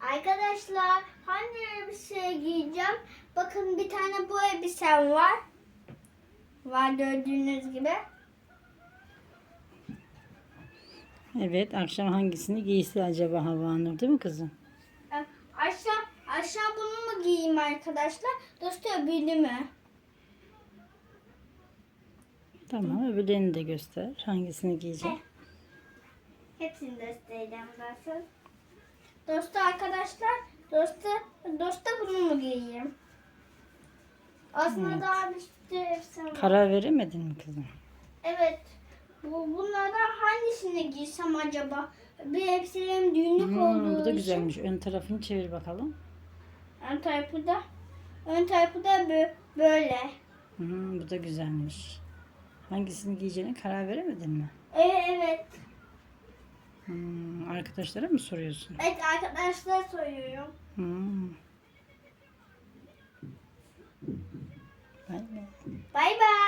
Arkadaşlar hangi elbise giyeceğim? Bakın bir tane bu elbisem var. Var gördüğünüz gibi. Evet akşam hangisini giysi acaba Havanur değil mi kızım? Ee, Aşağı aşağı bunu mu giyeyim arkadaşlar? Dostu öbürünü mü? Tamam öbürlerini de göster. Hangisini giyecek? Hepsini göstereceğim zaten. Dostu arkadaşlar, dostu, dostu bunu mu giyeyim? Aslında Evet. daha bir sürü elbisem var. Karar veremedin mi kızım? Evet. Bu, bunlardan hangisini giysem acaba? Bir hepsinin düğünlük Hmm, olduğu bu da için. güzelmiş. Ön tarafını çevir bakalım. Ön tarafı da, ön tarafı da bö- böyle. Hmm, bu da güzelmiş. Hangisini giyeceğine karar veremedin mi? Evet, evet. Hmm, arkadaşlara mı soruyorsun? Evet arkadaşlar soruyorum. Hmm. Vay be. Bay bay.